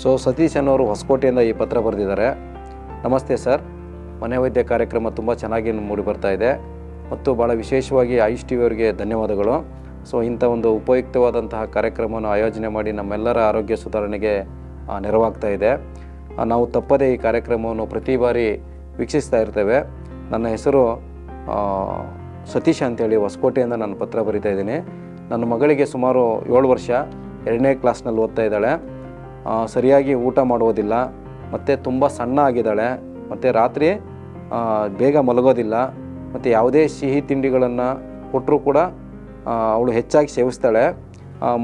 So Satish ಅನ್ನೋರು ಹೊಸಕೋಟೆಯಿಂದ ಈ ಪತ್ರ ಬರೆದಿದ್ದಾರೆ. ನಮಸ್ತೆ ಸರ್ ಮನೆ ವೈದ್ಯ ಕಾರ್ಯಕ್ರಮ ತುಂಬ ಚೆನ್ನಾಗಿ ಮೂಡಿ ಬರ್ತಾ ಇದೆ. ಮತ್ತು ಭಾಳ ವಿಶೇಷವಾಗಿ ಆಯುಷ್ ಟಿ ವಿಯವರಿಗೆ ಧನ್ಯವಾದಗಳು. ಸೊ ಇಂಥ ಒಂದು ಉಪಯುಕ್ತವಾದಂತಹ ಕಾರ್ಯಕ್ರಮವನ್ನು ಆಯೋಜನೆ ಮಾಡಿ ನಮ್ಮೆಲ್ಲರ ಆರೋಗ್ಯ ಸುಧಾರಣೆಗೆ ನೆರವಾಗ್ತಾ ಇದೆ. ನಾವು ತಪ್ಪದೇ ಈ ಕಾರ್ಯಕ್ರಮವನ್ನು ಪ್ರತಿ ಬಾರಿ ವೀಕ್ಷಿಸ್ತಾ ಇರ್ತೇವೆ. ನನ್ನ ಹೆಸರು ಸತೀಶ್ ಅಂತೇಳಿ ಹೊಸಕೋಟೆಯಿಂದ ನಾನು ಪತ್ರ ಬರಿತಾ ಇದ್ದೀನಿ. ನನ್ನ ಮಗಳಿಗೆ ಸುಮಾರು ಏಳು ವರ್ಷ, ಎರಡನೇ ಕ್ಲಾಸ್ನಲ್ಲಿ ಓದ್ತಾ ಇದ್ದಾಳೆ. ಸರಿಯಾಗಿ ಊಟ ಮಾಡುವುದಿಲ್ಲ, ಮತ್ತು ತುಂಬ ಸಣ್ಣ ಆಗಿದ್ದಾಳೆ, ಮತ್ತು ರಾತ್ರಿ ಬೇಗ ಮಲಗೋದಿಲ್ಲ, ಮತ್ತು ಯಾವುದೇ ಸಿಹಿ ತಿಂಡಿಗಳನ್ನು ಕೊಟ್ಟರೂ ಕೂಡ ಅವಳು ಹೆಚ್ಚಾಗಿ ಸೇವಿಸ್ತಾಳೆ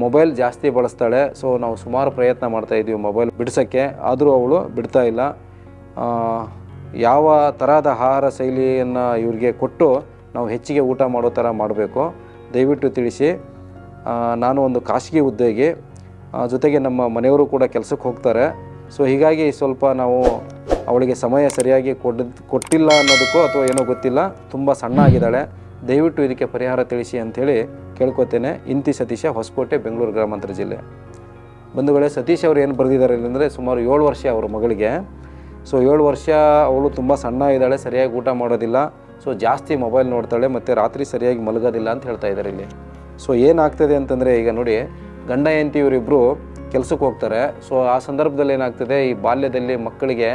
ಮೊಬೈಲ್ ಜಾಸ್ತಿ ಬಳಸ್ತಾಳೆ, ಸೊ ನಾವು ಸುಮಾರು ಪ್ರಯತ್ನ ಮಾಡ್ತಾಯಿದ್ದೀವಿ ಮೊಬೈಲ್ ಬಿಡಿಸೋಕ್ಕೆ, ಆದರೂ ಅವಳು ಬಿಡ್ತಾ ಇಲ್ಲ. ಯಾವ ಥರದ ಆಹಾರ ಶೈಲಿಯನ್ನು ಇವ್ರಿಗೆ ಕೊಟ್ಟು ನಾವು ಹೆಚ್ಚಿಗೆ ಊಟ ಮಾಡೋ ಥರ ಮಾಡಬೇಕು, ದಯವಿಟ್ಟು ತಿಳಿಸಿ. ನಾನು ಒಂದು ಖಾಸಗಿ ಉದ್ಯೋಗಿ ಜೊತೆಗೆ ನಮ್ಮ ಮನೆಯವರು ಕೂಡ ಕೆಲಸಕ್ಕೆ ಹೋಗ್ತಾರೆ. ಸೊ ಹೀಗಾಗಿ ಸ್ವಲ್ಪ ನಾವು ಅವಳಿಗೆ ಸಮಯ ಸರಿಯಾಗಿ ಕೊಡ್, ಕೊಟ್ಟಿಲ್ಲ ಅನ್ನೋದಕ್ಕೂ ಅಥವಾ ಏನೋ ಗೊತ್ತಿಲ್ಲ. ತುಂಬ ಸಣ್ಣ ಆಗಿದ್ದಾಳೆ. ದಯವಿಟ್ಟು ಇದಕ್ಕೆ ಪರಿಹಾರ ತಿಳಿಸಿ ಅಂಥೇಳಿ ಕೇಳ್ಕೊತೇನೆ. ಇಂತಿ ಸತೀಶ, ಹೊಸಕೋಟೆ, ಬೆಂಗಳೂರು ಗ್ರಾಮಾಂತರ ಜಿಲ್ಲೆ. ಬಂಧುಗಳೇ, ಸತೀಶ್ ಅವರು ಏನು ಬರೆದಿದ್ದಾರೆ ಅಂದರೆ ಸುಮಾರು ಏಳು ವರ್ಷ ಅವ್ರ ಮಗಳಿಗೆ. ಸೊ ಏಳು ವರ್ಷ ಅವಳು ತುಂಬ ಸಣ್ಣ ಇದ್ದಾಳೆ, ಸರಿಯಾಗಿ ಊಟ ಮಾಡೋದಿಲ್ಲ. ಸೊ ಜಾಸ್ತಿ ಮೊಬೈಲ್ ನೋಡ್ತಾಳೆ, ಮತ್ತು ರಾತ್ರಿ ಸರಿಯಾಗಿ ಮಲಗೋದಿಲ್ಲ ಅಂತ ಹೇಳ್ತಾ ಇದ್ದಾರೆ ಇಲ್ಲಿ. ಸೊ ಏನಾಗ್ತದೆ ಅಂತಂದರೆ ಈಗ ನೋಡಿ ಗಂಡ ಹೆಂಡತಿ ಇವರಿಬ್ಬರು ಕೆಲಸಕ್ಕೆ ಹೋಗ್ತಾರೆ. ಸೊ ಆ ಸಂದರ್ಭದಲ್ಲಿ ಏನಾಗ್ತದೆ, ಈ ಬಾಲ್ಯದಲ್ಲಿ ಮಕ್ಕಳಿಗೆ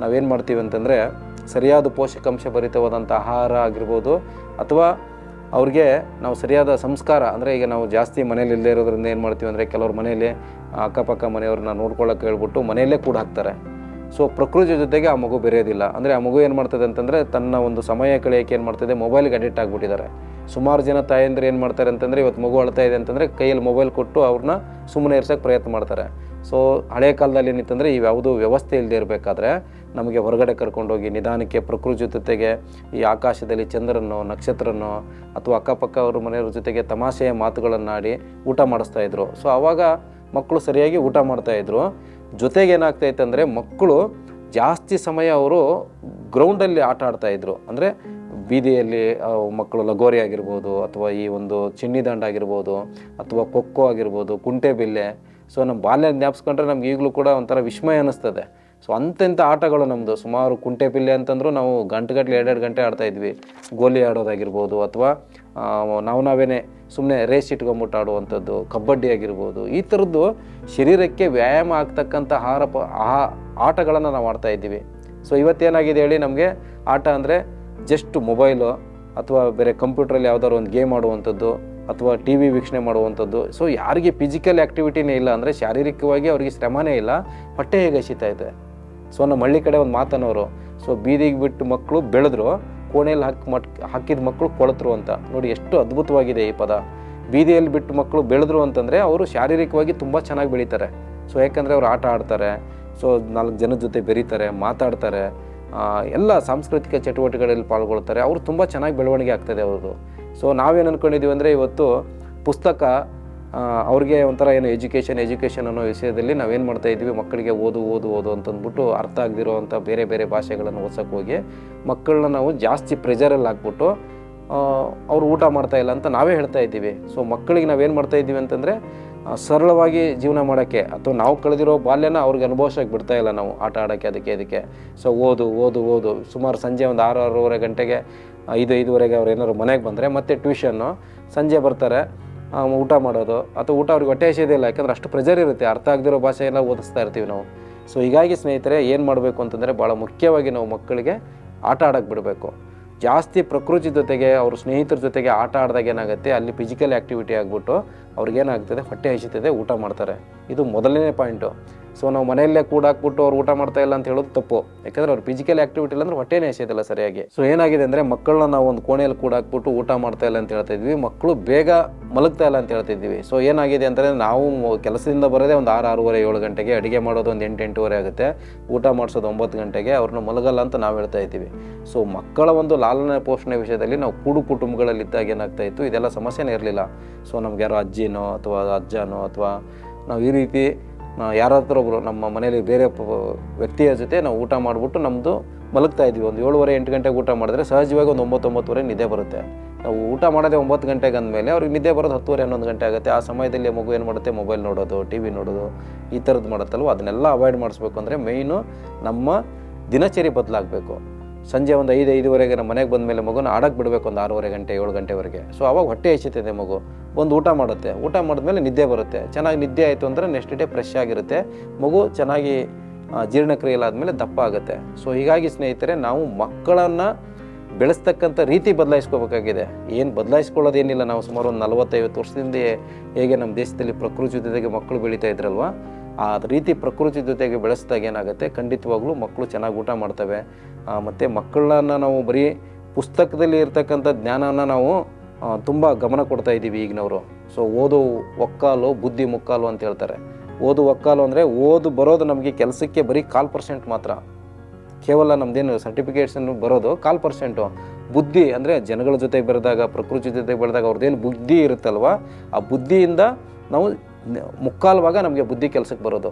ನಾವೇನು ಮಾಡ್ತೀವಿ ಅಂತಂದರೆ, ಸರಿಯಾದ ಪೋಷಕಾಂಶ ಭರಿತವಾದಂಥ ಆಹಾರ ಆಗಿರ್ಬೋದು, ಅಥವಾ ಅವ್ರಿಗೆ ನಾವು ಸರಿಯಾದ ಸಂಸ್ಕಾರ, ಅಂದರೆ ಈಗ ನಾವು ಜಾಸ್ತಿ ಮನೇಲಿ ಇಲ್ಲದೆ ಇರೋದ್ರಿಂದ ಏನು ಮಾಡ್ತೀವಿ ಅಂದರೆ, ಕೆಲವ್ರ ಮನೆಯಲ್ಲಿ ಅಕ್ಕಪಕ್ಕ ಮನೆಯವ್ರನ್ನ ನೋಡ್ಕೊಳ್ಳೋಕೆ ಹೇಳ್ಬಿಟ್ಟು ಮನೆಯಲ್ಲೇ ಕೂಡ ಹಾಕ್ತಾರೆ. ಸೊ ಪ್ರಕೃತಿ ಜೊತೆಗೆ ಆ ಮಗು ಬೆರೆಯೋದಿಲ್ಲ. ಅಂದರೆ ಆ ಮಗು ಏನು ಮಾಡ್ತದೆ ಅಂತಂದರೆ, ತನ್ನ ಒಂದು ಸಮಯ ಕಳೆಯೋಕೆ ಏನು ಮಾಡ್ತದೆ ಮೊಬೈಲ್ಗೆ ಅಡಿಕ್ಟ್ ಆಗಿಬಿಟ್ಟಿದ್ದಾರೆ. ಸುಮಾರು ಜನ ತಾಯಂದ್ರೆ ಏನು ಮಾಡ್ತಾರೆ ಅಂತಂದರೆ ಇವತ್ತು ಮಗು ಅಳ್ತಾ ಇದೆ ಅಂತಂದರೆ ಕೈಯಲ್ಲಿ ಮೊಬೈಲ್ ಕೊಟ್ಟು ಅವ್ರನ್ನ ಸುಮ್ಮನೆ ಇರ್ಸೋಕ್ಕೆ ಪ್ರಯತ್ನ ಮಾಡ್ತಾರೆ. ಸೊ ಹಳೆ ಕಾಲದಲ್ಲಿ ಏನಿತ್ತಂದರೆ ಇವ್ಯಾವುದೂ ವ್ಯವಸ್ಥೆ ಇಲ್ಲದೆ ಇರಬೇಕಾದ್ರೆ ನಮಗೆ ಹೊರಗಡೆ ಕರ್ಕೊಂಡೋಗಿ ನಿಧಾನಕ್ಕೆ ಪ್ರಕೃತಿ ಜೊತೆಗೆ ಈ ಆಕಾಶದಲ್ಲಿ ಚಂದ್ರನೋ, ನಕ್ಷತ್ರನೋ ಅಥವಾ ಅಕ್ಕಪಕ್ಕ ಅವ್ರ ಮನೆಯವ್ರ ಜೊತೆಗೆ ತಮಾಷೆಯ ಮಾತುಗಳನ್ನಾಡಿ ಊಟ ಮಾಡಿಸ್ತಾ ಇದ್ರು. ಸೊ ಆವಾಗ ಮಕ್ಕಳು ಸರಿಯಾಗಿ ಊಟ ಮಾಡ್ತಾಯಿದ್ರು ಜೊತೆಗೆ ಏನಾಗ್ತಾಯಿತ್ತು ಅಂದರೆ ಮಕ್ಕಳು ಜಾಸ್ತಿ ಸಮಯ ಅವರು ಗ್ರೌಂಡಲ್ಲಿ ಆಟ ಆಡ್ತಾಯಿದ್ರು ಅಂದರೆ ಬೀದಿಯಲ್ಲಿ ಮಕ್ಕಳು ಲಗೋರಿ ಆಗಿರ್ಬೋದು ಅಥವಾ ಈ ಒಂದು ಚಿನ್ನಿದಂಡ ಆಗಿರ್ಬೋದು ಅಥವಾ ಖೋಖೋ ಆಗಿರ್ಬೋದು ಕುಂಟೆಬಿಲ್ಲೆ ಸೊ ನಮ್ಮ ಬಾಲ್ಯ ಜ್ಞಾಪಿಸ್ಕೊಂಡ್ರೆ ನಮ್ಗೆ ಈಗಲೂ ಕೂಡ ಒಂಥರ ವಿಸ್ಮಯ ಅನ್ನಿಸ್ತದೆ. ಸೊ ಅಂತೆಂಥ ಆಟಗಳು ನಮ್ಮದು ಸುಮಾರು ಕುಂಟೆಬಿಲ್ಲೆ ಅಂತಂದರೂ ನಾವು ಗಂಟೆಗಟ್ಟಲೆ ಎರಡೆರಡು ಗಂಟೆ ಆಡ್ತಾ ಇದ್ವಿ. ಗೋಲಿ ಆಡೋದಾಗಿರ್ಬೋದು ಅಥವಾ ನಾವು ನಾವೇನೇ ಸುಮ್ಮನೆ ರೇಸ್ ಇಟ್ಕೊಂಬಿಟ್ಟು ಆಡುವಂಥದ್ದು, ಕಬಡ್ಡಿ ಆಗಿರ್ಬೋದು, ಈ ಥರದ್ದು ಶರೀರಕ್ಕೆ ವ್ಯಾಯಾಮ ಆಗ್ತಕ್ಕಂಥ ಆಹಾರ ಪ ಆಟಗಳನ್ನು ನಾವು ಆಡ್ತಾ ಇದ್ದೀವಿ. ಸೊ ಇವತ್ತೇನಾಗಿದೆ ಹೇಳಿ ನಮಗೆ? ಆಟ ಅಂದರೆ ಜಸ್ಟ್ ಮೊಬೈಲು ಅಥವಾ ಬೇರೆ ಕಂಪ್ಯೂಟ್ರಲ್ಲಿ ಯಾವ್ದಾದ್ರು ಒಂದು ಗೇಮ್ ಆಡುವಂಥದ್ದು ಅಥವಾ ಟಿ ವಿ ವೀಕ್ಷಣೆ ಮಾಡುವಂಥದ್ದು. ಸೊ ಯಾರಿಗೆ ಫಿಸಿಕಲ್ ಆ್ಯಕ್ಟಿವಿಟಿನೇ ಇಲ್ಲ ಅಂದರೆ ಶಾರೀರಿಕವಾಗಿ ಅವರಿಗೆ ಶ್ರಮನೇ ಇಲ್ಲ, ಹೊಟ್ಟೆ ಹೇಗೆ ಹಸಿತಾ ಇದೆ? ಸೊ ನಮ್ಮ ಹಳ್ಳಿ ಕಡೆ ಒಂದು ಮಾತನ್ನೋರು ಸೊ ಬೀದಿಗೆ ಬಿಟ್ಟು ಮಕ್ಕಳು ಬೆಳೆದ್ರು ಕೋಣೆಯಲ್ಲಿ ಹಾಕಿ ಮಟ್, ಹಾಕಿದ ಮಕ್ಕಳು ಕೊಳತರು ಅಂತ. ನೋಡಿ, ಎಷ್ಟು ಅದ್ಭುತವಾಗಿದೆ ಈ ಪದ. ಬೀದಿಯಲ್ಲಿ ಬಿಟ್ಟು ಮಕ್ಕಳು ಬೆಳೆದ್ರು ಅಂತಂದರೆ ಅವರು ಶಾರೀರಿಕವಾಗಿ ತುಂಬ ಚೆನ್ನಾಗಿ ಬೆಳೀತಾರೆ. ಸೊ ಯಾಕಂದರೆ ಅವ್ರು ಆಟ ಆಡ್ತಾರೆ. ಸೊ ನಾಲ್ಕು ಜನದ ಜೊತೆ ಬೆರೀತಾರೆ, ಮಾತಾಡ್ತಾರೆ. ಎಲ್ಲ ಸಾಂಸ್ಕೃತಿಕ ಚಟುವಟಿಕೆಗಳಲ್ಲಿ ಪಾಲ್ಗೊಳ್ತಾರೆ. ಅವರು ತುಂಬ ಚೆನ್ನಾಗಿ ಬೆಳವಣಿಗೆ ಆಗ್ತದೆ ಅವ್ರದ್ದು. ಸೊ ನಾವೇನು ಅಂದ್ಕೊಂಡಿದ್ದೀವಿ ಅಂದರೆ ಇವತ್ತು ಪುಸ್ತಕ ಅವ್ರಿಗೆ ಒಂಥರ ಏನು ಎಜುಕೇಷನ್ ಎಜುಕೇಷನ್ ಅನ್ನೋ ವಿಷಯದಲ್ಲಿ ನಾವೇನು ಮಾಡ್ತಾ ಇದ್ದೀವಿ, ಮಕ್ಕಳಿಗೆ ಓದು ಓದು ಓದು ಅಂತಂದ್ಬಿಟ್ಟು ಅರ್ಥ ಆಗದಿರೋ ಬೇರೆ ಬೇರೆ ಭಾಷೆಗಳನ್ನು ಓದ್ಸೋಕೆ ಹೋಗಿ ಮಕ್ಕಳನ್ನ ನಾವು ಜಾಸ್ತಿ ಪ್ರೆಜರಲ್ಲಿ ಹಾಕ್ಬಿಟ್ಟು ಅವ್ರು ಊಟ ಮಾಡ್ತಾ ಇಲ್ಲ ಅಂತ ನಾವೇ ಹೇಳ್ತಾ ಇದ್ದೀವಿ. ಸೊ ಮಕ್ಕಳಿಗೆ ನಾವೇನು ಮಾಡ್ತಾ ಇದ್ದೀವಿ ಅಂತಂದರೆ ಸರಳವಾಗಿ ಜೀವನ ಮಾಡೋಕ್ಕೆ ಅಥವಾ ನಾವು ಕಳೆದಿರೋ ಬಾಲ್ಯನ ಅವ್ರಿಗೆ ಅನುಭವಿಸೋಕೆ ಬಿಡ್ತಾ ಇಲ್ಲ ನಾವು ಆಟ ಆಡೋಕ್ಕೆ, ಅದಕ್ಕೆ ಇದಕ್ಕೆ. ಸೊ ಓದು ಓದು ಓದು. ಸುಮಾರು ಸಂಜೆ ಒಂದು ಆರು, ಆರೂವರೆ ಗಂಟೆಗೆ ಐದು, ಐದುವರೆಗೆ ಅವ್ರು ಏನಾದ್ರು ಮನೆಗೆ ಬಂದರೆ ಮತ್ತೆ ಟ್ಯೂಷನ್ನು ಸಂಜೆ ಬರ್ತಾರೆ. ಊಟ ಮಾಡೋದು. ಅಥವಾ ಊಟ ಅವ್ರಿಗೆ ಹೊಟ್ಟೆ ಹಸಿಯೋದಿಲ್ಲ ಯಾಕಂದ್ರೆ ಅಷ್ಟು ಪ್ರೆಜರ್ ಇರುತ್ತೆ. ಅರ್ಥ ಆಗದಿರೋ ಭಾಷೆಯೆಲ್ಲ ಓದಿಸ್ತಾ ಇರ್ತೀವಿ ನಾವು. ಸೊ ಹೀಗಾಗಿ ಸ್ನೇಹಿತರೆ, ಏನು ಮಾಡಬೇಕು ಅಂತಂದರೆ ಭಾಳ ಮುಖ್ಯವಾಗಿ ನಾವು ಮಕ್ಕಳಿಗೆ ಆಟ ಆಡೋಕ್ಕೆ ಬಿಡಬೇಕು. ಜಾಸ್ತಿ ಪ್ರಕೃತಿ ಜೊತೆಗೆ ಅವ್ರ ಸ್ನೇಹಿತರ ಜೊತೆಗೆ ಆಟ ಆಡಿದಾಗ ಏನಾಗುತ್ತೆ, ಅಲ್ಲಿ ಫಿಸಿಕಲ್ ಆ್ಯಕ್ಟಿವಿಟಿ ಆಗಿಬಿಟ್ಟು ಅವ್ರಿಗೇನಾಗ್ತದೆ, ಹೊಟ್ಟೆ ಹಸಿತದೆ, ಊಟ ಮಾಡ್ತಾರೆ. ಇದು ಮೊದಲನೇ ಪಾಯಿಂಟು ಸೊ ನಾವು ಮನೆಯಲ್ಲೇ ಕೂಡ ಹಾಕ್ಬಿಟ್ಟು ಅವ್ರು ಊಟ ಮಾಡ್ತಾ ಇಲ್ಲ ಅಂತ ಹೇಳೋದು ತಪ್ಪು. ಯಾಕಂದ್ರೆ ಅವ್ರು ಫಿಸಿಕಲ್ ಆಕ್ಟಿವಿಟಿ ಇಲ್ಲ ಅಂದ್ರೆ ಹೊಟ್ಟೆನೇ ಹಸಿಯೋದಿಲ್ಲ ಸರಿಯಾಗಿ. ಸೊ ಏನಾಗಿದೆ ಅಂದ್ರೆ ಮಕ್ಕಳನ್ನ ನಾವು ಒಂದು ಕೋಣೆಯಲ್ಲಿ ಕೂಡ ಹಾಕ್ಬಿಟ್ಟು ಊಟ ಮಾಡ್ತಾ ಇಲ್ಲ ಅಂತ ಹೇಳ್ತಾ ಇದ್ವಿ. ಮಕ್ಕಳು ಬೇಗ ಮಲಗ್ತಾ ಇಲ್ಲ ಅಂತ ಹೇಳ್ತಿದ್ವಿ ಸೊ ಏನಾಗಿದೆ ಅಂದ್ರೆ ನಾವು ಕೆಲಸದಿಂದ ಬರೋದೇ ಒಂದು ಆರು, ಆರೂವರೆ, ಏಳು ಗಂಟೆಗೆ ಅಡುಗೆ ಮಾಡೋದು ಒಂದು ಎಂಟು, ಎಂಟೂವರೆ ಆಗುತ್ತೆ. ಊಟ ಮಾಡಿಸೋದು ಒಂಬತ್ತು ಗಂಟೆಗೆ, ಅವ್ರನ್ನ ಮಲಗಲ್ಲ ಅಂತ ನಾವು ಹೇಳ್ತಾ ಇದ್ದೀವಿ. ಸೊ ಮಕ್ಕಳ ಒಂದು ಲಾಲನೆ ಪೋಷಣೆ ವಿಷಯದಲ್ಲಿ ನಾವು ಕೂಡು ಕುಟುಂಬಗಳಲ್ಲಿ ಇದ್ದಾಗ ಏನಾಗ್ತಾ ಇತ್ತು, ಇದೆಲ್ಲ ಸಮಸ್ಯೆನೇ ಇರಲಿಲ್ಲ. ಸೊ ನಮ್ಗೆ ಯಾರೋ ಅಜ್ಜಿನೋ ಅಥವಾ ಅಜ್ಜನೋ ಅಥವಾ ನಾವು ಈ ರೀತಿ ಯಾರಾದ್ರೂ ಒಬ್ಬರು ನಮ್ಮ ಮನೆಯಲ್ಲಿ ಬೇರೆ ವ್ಯಕ್ತಿಯ ಜೊತೆ ನಾವು ಊಟ ಮಾಡಿಬಿಟ್ಟು ನಮ್ಮದು ಮಲಗ್ತಾ ಇದ್ವಿ ಒಂದು ಏಳುವರೆ, ಎಂಟು ಗಂಟೆಗೆ ಊಟ ಮಾಡಿದ್ರೆ ಸಹಜವಾಗಿ ಒಂದು ಒಂಬತ್ತು ಒಂಬತ್ತುವರೆ ನಿದ್ದೆ ಬರುತ್ತೆ. ನಾವು ಊಟ ಮಾಡೋದೇ ಒಂಬತ್ತು ಗಂಟೆಗೆ ಅಂದಮೇಲೆ ಅವ್ರಿಗೆ ನಿದ್ದೆ ಬರೋದು ಹತ್ತುವರೆ, ಹನ್ನೊಂದು ಗಂಟೆ ಆಗುತ್ತೆ. ಆ ಸಮಯದಲ್ಲಿ ಮಗು ಏನು ಮಾಡುತ್ತೆ? ಮೊಬೈಲ್ ನೋಡೋದು, ಟಿ ವಿ ನೋಡೋದು, ಈ ಥರದ್ದು ಮಾಡುತ್ತಲ್ವ? ಅದನ್ನೆಲ್ಲ ಅವಾಯ್ಡ್ ಮಾಡಿಸ್ಬೇಕು ಅಂದರೆ ಮೇಯ್ನು ನಮ್ಮ ದಿನಚರಿ ಬದಲಾಗಬೇಕು. ಸಂಜೆ ಒಂದು ಐದು, ಐದುವರೆಗೆ ನಮ್ಮ ಮನೆಗೆ ಬಂದ ಮೇಲೆ ಮಗುನ ಆಡಕ್ಕೆ ಬಿಡಬೇಕು ಒಂದು ಆರೂವರೆ ಗಂಟೆ, ಏಳು ಗಂಟೆವರೆಗೆ. ಸೊ ಅವಾಗ ಹೊಟ್ಟೆ ಹೆಚ್ಚುತ್ತದೆ ಮಗು. ಒಂದು ಊಟ ಮಾಡುತ್ತೆ. ಊಟ ಮಾಡಿದ್ಮೇಲೆ ನಿದ್ದೆ ಬರುತ್ತೆ. ಚೆನ್ನಾಗಿ ನಿದ್ದೆ ಆಯಿತು ಅಂದರೆ ನೆಕ್ಸ್ಟ್ ಡೇ ಫ್ರೆಶ್ ಆಗಿರುತ್ತೆ. ಮಗು ಚೆನ್ನಾಗಿ ಜೀರ್ಣಕ್ರಿಯೆಲ್ಲಾದ ಮೇಲೆ ಆದಮೇಲೆ ದಪ್ಪ ಆಗುತ್ತೆ. ಸೊ ಹೀಗಾಗಿ ಸ್ನೇಹಿತರೆ, ನಾವು ಮಕ್ಕಳನ್ನು ಬೆಳೆಸ್ತಕ್ಕಂಥ ರೀತಿ ಬದಲಾಯಿಸ್ಕೋಬೇಕಾಗಿದೆ. ಏನು ಬದಲಾಯಿಸ್ಕೊಳ್ಳೋದೇನಿಲ್ಲ. ನಾವು ಸುಮಾರು ಒಂದು ನಲವತ್ತೈವತ್ತು ವರ್ಷದಿಂದ ಹೇಗೆ ನಮ್ಮ ದೇಶದಲ್ಲಿ ಪ್ರಕೃತಿ ಜೊತೆಗೆ ಮಕ್ಕಳು ಬೆಳೀತಾ ಇದ್ರಲ್ವ? ಆ ರೀತಿ ಪ್ರಕೃತಿ ಜೊತೆಗೆ ಬೆಳೆಸಿದಾಗ ಏನಾಗುತ್ತೆ? ಖಂಡಿತವಾಗ್ಲೂ ಮಕ್ಕಳು ಚೆನ್ನಾಗಿ ಊಟ ಮಾಡ್ತವೆ. ಮತ್ತು ಮಕ್ಕಳನ್ನ ನಾವು ಬರೀ ಪುಸ್ತಕದಲ್ಲಿ ಇರ್ತಕ್ಕಂಥ ಜ್ಞಾನನ ನಾವು ತುಂಬ ಗಮನ ಕೊಡ್ತಾ ಇದ್ದೀವಿ ಈಗಿನವರು. ಸೊ ಓದು ಒಕ್ಕಾಲು, ಬುದ್ಧಿ ಮುಕ್ಕಾಲು ಅಂತ ಹೇಳ್ತಾರೆ. ಓದು ಒಕ್ಕಾಲು ಅಂದರೆ ಓದು ಬರೋದು ನಮಗೆ ಕೆಲಸಕ್ಕೆ ಬರೀ ಕಾಲು ಪರ್ಸೆಂಟ್ ಮಾತ್ರ. ಕೇವಲ ನಮ್ಮದೇನು ಸರ್ಟಿಫಿಕೇಟ್ಸನ್ನು ಬರೋದು ಕಾಲು ಪರ್ಸೆಂಟು. ಬುದ್ಧಿ ಅಂದರೆ ಜನಗಳ ಜೊತೆ ಬೆರೆದಾಗ, ಪ್ರಕೃತಿ ಜೊತೆ ಬೆಳೆದಾಗ ಅವ್ರದ್ದೇನು ಬುದ್ಧಿ ಇರುತ್ತಲ್ವ? ಆ ಬುದ್ಧಿಯಿಂದ ನಾವು ಮುಕ್ಕಾಲು ಭಾಗ ನಮಗೆ ಬುದ್ಧಿ ಕೆಲಸಕ್ಕೆ ಬರೋದು.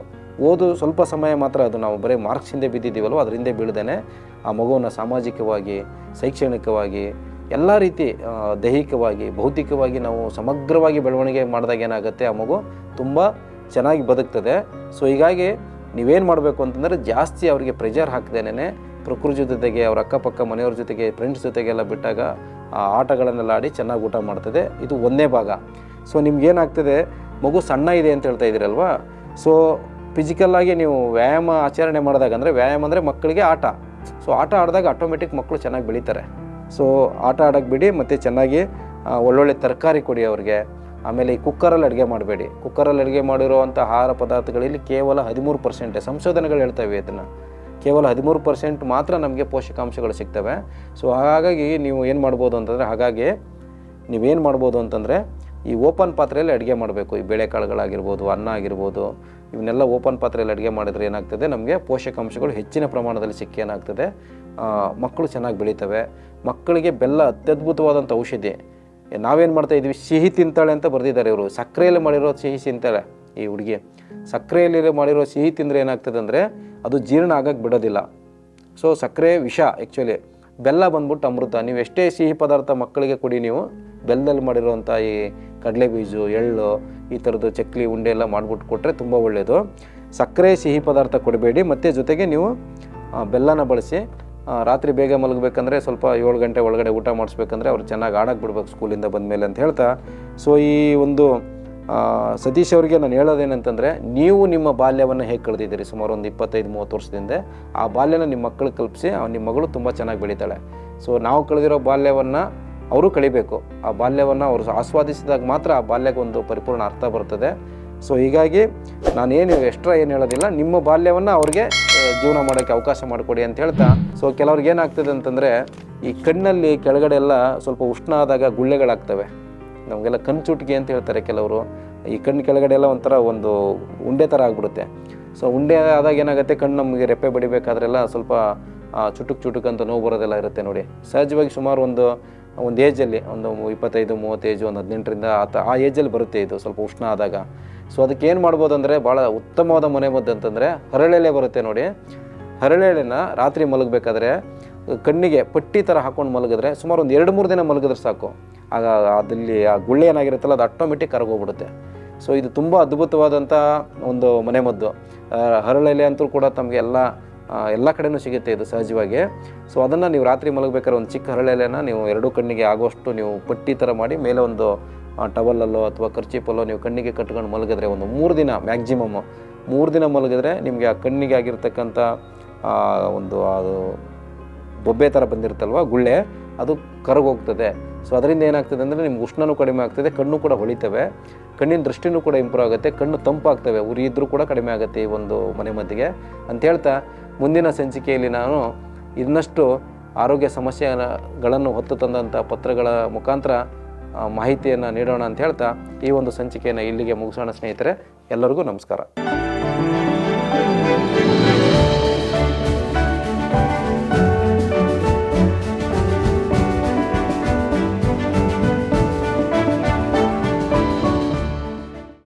ಓದು ಸ್ವಲ್ಪ ಸಮಯ ಮಾತ್ರ ಅದು ನಾವು ಬರೀ ಮಾರ್ಕ್ಸ್ ಹಿಂದೆ ಬಿದ್ದಿದ್ದೀವಲ್ವ ಅದರಿಂದ ಬೀಳ್ದೇನೆ ಆ ಮಗುವನ್ನು ಸಾಮಾಜಿಕವಾಗಿ, ಶೈಕ್ಷಣಿಕವಾಗಿ, ಎಲ್ಲ ರೀತಿ ದೈಹಿಕವಾಗಿ, ಭೌತಿಕವಾಗಿ ನಾವು ಸಮಗ್ರವಾಗಿ ಬೆಳವಣಿಗೆ ಮಾಡಿದಾಗ ಏನಾಗುತ್ತೆ, ಆ ಮಗು ತುಂಬ ಚೆನ್ನಾಗಿ ಬದುಕ್ತದೆ. ಸೊ ಹೀಗಾಗಿ ನೀವೇನು ಮಾಡಬೇಕು ಅಂತಂದರೆ ಜಾಸ್ತಿ ಅವರಿಗೆ ಪ್ರೆಷರ್ ಹಾಕ್ದೇನೆ ಪ್ರಕೃತಿ ಜೊತೆಗೆ, ಅವ್ರ ಅಕ್ಕಪಕ್ಕ ಮನೆಯವ್ರ ಜೊತೆಗೆ ಫ್ರೆಂಡ್ಸ್ ಜೊತೆಗೆಲ್ಲ ಬಿಟ್ಟಾಗ ಆ ಆಟಗಳನ್ನೆಲ್ಲ ಆಡಿ ಚೆನ್ನಾಗಿ ಊಟ ಮಾಡ್ತದೆ. ಇದು ಒಂದೇ ಭಾಗ. ಸೊ ನಿಮ್ಗೇನಾಗ್ತದೆ ಮಗು ಸಣ್ಣ ಇದೆ ಅಂತ ಹೇಳ್ತಾ ಇದ್ದೀರಲ್ವಾ? ಸೊ ಫಿಸಿಕಲ್ಲಾಗಿ ನೀವು ವ್ಯಾಯಾಮ ಆಚರಣೆ ಮಾಡಿದಾಗ ಅಂದರೆ ವ್ಯಾಯಾಮ ಅಂದರೆ ಮಕ್ಕಳಿಗೆ ಆಟ. ಸೊ ಆಟ ಆಡಿದಾಗ ಆಟೋಮೆಟಿಕ್ ಮಕ್ಕಳು ಚೆನ್ನಾಗಿ ಬೆಳೀತಾರೆ. ಸೊ ಆಟ ಆಡೋಕ್ಕೆ ಬಿಡಿ, ಮತ್ತು ಚೆನ್ನಾಗಿ ಒಳ್ಳೊಳ್ಳೆ ತರಕಾರಿ ಕೊಡಿ ಅವ್ರಿಗೆ. ಆಮೇಲೆ ಈ ಕುಕ್ಕರಲ್ಲಿ ಅಡುಗೆ ಮಾಡಬೇಡಿ. ಕುಕ್ಕರಲ್ಲಿ ಅಡುಗೆ ಮಾಡಿರುವಂಥ ಆಹಾರ ಪದಾರ್ಥಗಳಲ್ಲಿ ಕೇವಲ ಹದಿಮೂರು ಪರ್ಸೆಂಟೇ ಸಂಶೋಧನೆಗಳು ಹೇಳ್ತವೆ ಇದನ್ನು. ಕೇವಲ ಹದಿಮೂರು ಪರ್ಸೆಂಟ್ ಮಾತ್ರ ನಮಗೆ ಪೋಷಕಾಂಶಗಳು ಸಿಗ್ತವೆ. ಸೊ ಹಾಗಾಗಿ ನೀವು ಏನು ಮಾಡ್ಬೋದು ಅಂತಂದರೆ, ಹಾಗಾಗಿ ನೀವೇನು ಮಾಡ್ಬೋದು ಅಂತಂದರೆ ಈ ಓಪನ್ ಪಾತ್ರೆಯಲ್ಲಿ ಅಡುಗೆ ಮಾಡಬೇಕು. ಈ ಬೇಳೆಕಾಳುಗಳಾಗಿರ್ಬೋದು, ಅನ್ನ ಆಗಿರ್ಬೋದು, ಇವನ್ನೆಲ್ಲ ಓಪನ್ ಪಾತ್ರೆಯಲ್ಲಿ ಅಡುಗೆ ಮಾಡಿದ್ರೆ ಏನಾಗ್ತದೆ? ನಮಗೆ ಪೋಷಕಾಂಶಗಳು ಹೆಚ್ಚಿನ ಪ್ರಮಾಣದಲ್ಲಿ ಸಿಕ್ಕಿ ಏನಾಗ್ತದೆ? ಮಕ್ಕಳು ಚೆನ್ನಾಗಿ ಬೆಳೀತವೆ. ಮಕ್ಕಳಿಗೆ ಬೆಲ್ಲ ಅತ್ಯದ್ಭುತವಾದಂಥ ಔಷಧಿ. ನಾವೇನು ಮಾಡ್ತಾ ಇದ್ವಿ? ಸಿಹಿ ತಿಂತಾಳೆ ಅಂತ ಬರೆದಿದ್ದಾರೆ ಇವರು. ಸಕ್ಕರೆಯಲ್ಲಿ ಮಾಡಿರೋ ಸಿಹಿ ತಿಂತಾಳೆ ಈ ಹುಡುಗಿ. ಸಕ್ಕರೆಯಲ್ಲಿ ಮಾಡಿರೋ ಸಿಹಿ ತಿಂದರೆ ಏನಾಗ್ತದೆ ಅಂದರೆ ಅದು ಜೀರ್ಣ ಆಗಕ್ಕೆ ಬಿಡೋದಿಲ್ಲ. ಸೊ, ಸಕ್ಕರೆ ವಿಷ ಆ್ಯಕ್ಚುಲಿ ಬೆಲ್ಲ ಬಂದ್ಬಿಟ್ಟು ಅಮೃತ. ನೀವು ಎಷ್ಟೇ ಸಿಹಿ ಪದಾರ್ಥ ಮಕ್ಕಳಿಗೆ ಕೊಡಿ ನೀವು ಬೆಲ್ಲದಲ್ಲಿ ಮಾಡಿರೋವಂಥ ಈ ಕಡಲೆ ಬೀಜು ಎಳ್ಳು, ಈ ಥರದ್ದು ಚಕ್ಲಿ, ಉಂಡೆ ಎಲ್ಲ ಮಾಡಿಬಿಟ್ಟು ಕೊಟ್ಟರೆ ತುಂಬ ಒಳ್ಳೆಯದು ಸಕ್ಕರೆ, ಸಿಹಿ ಪದಾರ್ಥ ಕೊಡಬೇಡಿ. ಮತ್ತು ಜೊತೆಗೆ ನೀವು ಬೆಲ್ಲನ ಬಳಸಿ ರಾತ್ರಿ ಬೇಗ ಮಲಗಬೇಕಂದ್ರೆ ಸ್ವಲ್ಪ ಏಳು ಗಂಟೆ ಒಳಗಡೆ ಊಟ ಮಾಡಿಸ್ಬೇಕಂದ್ರೆ ಅವ್ರು ಚೆನ್ನಾಗಿ ಆಡಕ್ಕೆ ಬಿಡ್ಬೇಕು ಸ್ಕೂಲಿಂದ ಬಂದಮೇಲೆ ಅಂತ ಹೇಳ್ತಾ. ಸೊ ಈ ಒಂದು ಸತೀಶ್ ಅವರಿಗೆ ನಾನು ಹೇಳೋದೇನಂತಂದರೆ, ನೀವು ನಿಮ್ಮ ಬಾಲ್ಯವನ್ನು ಹೇಗೆ ಕಳೆದಿದ್ದೀರಿ? ಸುಮಾರು ಒಂದು ಇಪ್ಪತ್ತೈದು, ಮೂವತ್ತು ವರ್ಷದಿಂದ ಆ ಬಾಲ್ಯನ ನಿಮ್ಮ ಮಕ್ಕಳಿಗೆ ಕಲ್ಪಿಸಿ ನಿಮ್ಮ ಮಗಳು ತುಂಬ ಚೆನ್ನಾಗಿ ಬೆಳೀತಾಳೆ. ಸೊ ನಾವು ಕಳೆದಿರೋ ಬಾಲ್ಯವನ್ನು ಅವರು ಕಳಿಬೇಕು ಆ ಬಾಲ್ಯವನ್ನು ಅವರು ಆಸ್ವಾದಿಸಿದಾಗ ಮಾತ್ರ ಆ ಬಾಲ್ಯಕ್ಕೆ ಒಂದು ಪರಿಪೂರ್ಣ ಅರ್ಥ ಬರ್ತದೆ. ಸೊ ಹೀಗಾಗಿ ನಾನೇನು ಎಕ್ಸ್ಟ್ರಾ ಏನು ಹೇಳೋದಿಲ್ಲ. ನಿಮ್ಮ ಬಾಲ್ಯವನ್ನು ಅವ್ರಿಗೆ ಜೀವನ ಮಾಡೋಕ್ಕೆ ಅವಕಾಶ ಮಾಡಿಕೊಡಿ ಅಂತ ಹೇಳ್ತಾ. ಸೊ ಕೆಲವ್ರಿಗೆ ಏನಾಗ್ತದೆ ಅಂತಂದರೆ, ಈ ಕಣ್ಣಲ್ಲಿ ಕೆಳಗಡೆ ಎಲ್ಲ ಸ್ವಲ್ಪ ಉಷ್ಣ ಆದಾಗ ಗುಳ್ಳೆಗಳಾಗ್ತವೆ. ನಮಗೆಲ್ಲ ಕಣ್ಣು ಚುಟ್ಕಿ ಅಂತ ಹೇಳ್ತಾರೆ ಕೆಲವರು. ಈ ಕಣ್ಣು ಕೆಳಗಡೆ ಎಲ್ಲ ಒಂಥರ ಒಂದು ಉಂಡೆ ಥರ ಆಗ್ಬಿಡುತ್ತೆ. ಸೊ ಉಂಡೆ ಆದಾಗ ಏನಾಗುತ್ತೆ? ಕಣ್ಣು ನಮಗೆ ರೆಪ್ಪೆ ಬಡಿಬೇಕಾದ್ರೆಲ್ಲ ಸ್ವಲ್ಪ ಚುಟುಕ್ ಚುಟುಕ್ ಅಂತ ನೋವು ಬರೋದೆಲ್ಲ ಇರುತ್ತೆ ನೋಡಿ. ಸಹಜವಾಗಿ ಸುಮಾರು ಒಂದು ಒಂದು ಏಜಲ್ಲಿ ಒಂದು ಇಪ್ಪತ್ತೈದು, ಮೂವತ್ತು ಏಜು ಒಂದು ಹದಿನೆಂಟರಿಂದ ಆತ ಆ ಏಜಲ್ಲಿ ಬರುತ್ತೆ ಇದು, ಸ್ವಲ್ಪ ಉಷ್ಣ ಆದಾಗ. ಸೊ ಅದಕ್ಕೆ ಏನು ಮಾಡ್ಬೋದು ಅಂದರೆ ಭಾಳ ಉತ್ತಮವಾದ ಮನೆಮದ್ದು ಅಂತಂದರೆ, ಹರಳೆಲೆ ಬರುತ್ತೆ ನೋಡಿ. ಹರಳೆಲೆನ ರಾತ್ರಿ ಮಲಗಬೇಕಾದ್ರೆ, ಕಣ್ಣಿಗೆ ಪಟ್ಟಿ ಥರ ಹಾಕೊಂಡು ಮಲಗಿದ್ರೆ, ಸುಮಾರು ಒಂದು ಎರಡು, ಮೂರು ದಿನ ಮಲಗಿದ್ರೆ ಸಾಕು. ಆಗ ಅದಲ್ಲಿ ಆ ಗುಳ್ಳೆ ಏನಾಗಿರುತ್ತಲ್ಲ, ಅದು ಆಟೋಮೆಟಿಕ್ ಕರಗೋಗ್ಬಿಡುತ್ತೆ. ಸೊ ಇದು ತುಂಬ ಅದ್ಭುತವಾದಂಥ ಒಂದು ಮನೆಮದ್ದು ಹರಳೆಲೆ ಅಂತೂ ಕೂಡ ತಮಗೆ ಎಲ್ಲ ಎಲ್ಲ ಕಡೆಯೂ ಸಿಗುತ್ತೆ ಇದು ಸಹಜವಾಗಿ. ಸೊ ಅದನ್ನು ನೀವು ರಾತ್ರಿ ಮಲಗಬೇಕಾದ್ರೆ ಒಂದು ಚಿಕ್ಕ ಹರಳೆಲೆನ ನೀವು ಎರಡೂ ಕಣ್ಣಿಗೆ ಆಗುವಷ್ಟು ನೀವು ಪಟ್ಟಿ ಥರ ಮಾಡಿ ಮೇಲೆ ಒಂದು ಟವಲಲ್ಲೋ ಅಥವಾ ಕರ್ಚೀಪಲ್ಲೋ ನೀವು ಕಣ್ಣಿಗೆ ಕಟ್ಕೊಂಡು ಮಲಗಿದ್ರೆ ಒಂದು ಮೂರು ದಿನ ಮ್ಯಾಕ್ಸಿಮಮ್ ಮೂರು ದಿನ ಮಲಗಿದ್ರೆ ನಿಮಗೆ ಆ ಕಣ್ಣಿಗೆ ಆಗಿರ್ತಕ್ಕಂಥ ಒಂದು ಅದು ಬೊಬ್ಬೆ ಥರ ಬಂದಿರುತ್ತಲ್ವ, ಗುಳ್ಳೆ, ಅದು ಕರಗೋಗ್ತದೆ. ಸೊ ಅದರಿಂದ ಏನಾಗ್ತದೆ ಅಂದರೆ ನಿಮ್ಗೆ ಉಷ್ಣನೂ ಕಡಿಮೆ ಆಗ್ತದೆ, ಕಣ್ಣು ಕೂಡ ಹೊಳಿತವೆ. ಕಣ್ಣಿನ ದೃಷ್ಟಿನೂ ಕೂಡ ಇಂಪ್ರೂವ್ ಆಗುತ್ತೆ, ಕಣ್ಣು ತಂಪಾಗ್ತವೆ, ಉರಿ ಇದ್ರೂ ಕೂಡ ಕಡಿಮೆ ಆಗುತ್ತೆ ಈ ಒಂದು ಮನೆಮದ್ದಿಗೆ ಅಂತ ಹೇಳ್ತಾ ಮುಂದಿನ ಸಂಚಿಕೆಯಲ್ಲಿ ನಾನು ಇನ್ನಷ್ಟು ಆರೋಗ್ಯ ಸಮಸ್ಯೆಗಳನ್ನು ಹೊತ್ತು ತಂದಂಥ ಪತ್ರಗಳ ಮುಖಾಂತರ ಮಾಹಿತಿಯನ್ನು ನೀಡೋಣ ಅಂತ ಹೇಳ್ತಾ ಈ ಒಂದು ಸಂಚಿಕೆಯನ್ನು ಇಲ್ಲಿಗೆ ಮುಗಿಸೋಣ ಸ್ನೇಹಿತರೆ. ಎಲ್ಲರಿಗೂ ನಮಸ್ಕಾರ.